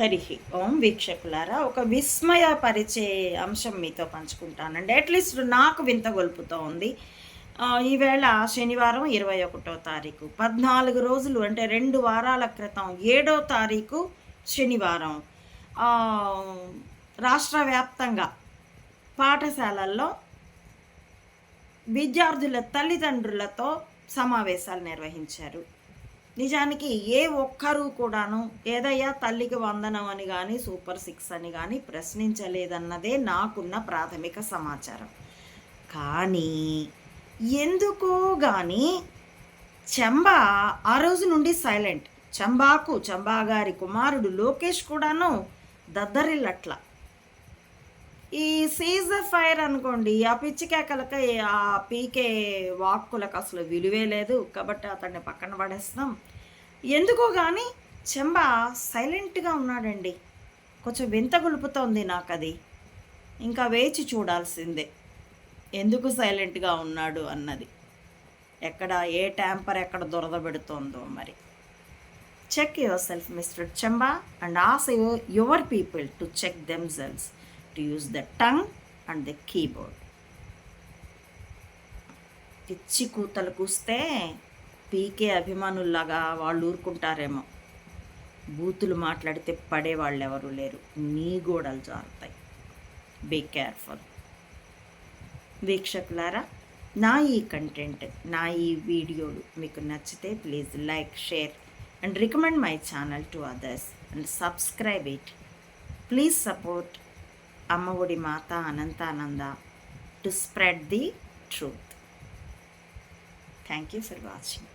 హరి ఓం వీక్షకులారా ఒక విస్మయపరిచే అంశం మీతో పంచుకుంటానండి. అట్లీస్ట్ నాకు వింత గొలుపుతో ఉంది. ఈవేళ శనివారం ఇరవై ఒకటో తారీఖు. పద్నాలుగు రోజులు అంటే రెండు వారాల క్రితం ఏడో తారీఖు శనివారం. రాష్ట్ర వ్యాప్తంగా పాఠశాలల్లో విద్యార్థుల తల్లిదండ్రులతో సమావేశాలు నిర్వహించారు. నిజానికి ఏ ఒక్కరూ కూడాను ఏదయ్యా తల్లికి వందనం అని కానీ సూపర్ సిక్స్ అని కానీ ప్రశ్నించలేదన్నదే నాకున్న ప్రాథమిక సమాచారం. కానీ ఎందుకో కానీ చెంబా ఆ రోజు నుండి సైలెంట్. చెంబాకు చెంబా గారి కుమారుడు లోకేష్ కూడాను దద్దరిల్లట్ల. ఈ సీజ్ ఫైర్ అనుకోండి ఆ పిచ్చి కేకలకి ఆ పీకే వాక్కులకు అసలు విలువే లేదు. కాబట్టి అతన్ని పక్కన పడేస్తాం ఎందుకో కానీ చెంబ సైలెంట్గా ఉన్నాడండి. కొంచెం వింత గొలుపుతోంది నాకు అది ఇంకా వేచి చూడాల్సిందే. ఎందుకు సైలెంట్గా ఉన్నాడు అన్నది. ఎక్కడ ఏ ట్యాంపర్ ఎక్కడ దురద పెడుతోందో మరి. Check yourself mister Chemba and ask your people to check themselves to use the tongue and the keyboard పిచ్చి కూతలు కూస్తే పీకే అభిమానుల్లాగా వాళ్ళు ఊరుకుంటారేమో. బూతులు మాట్లాడితే పడే వాళ్ళు ఎవరు లేరు. నీ గోడలు జారుతాయి. బీ కేర్ఫుల్ వీక్షకులారా నా ఈ కంటెంట్ నా ఈ వీడియోలు మీకు నచ్చితే please like share and recommend my channel to others and subscribe it please support Amma Vodi Mata Anantananda to spread the truth thank you for watching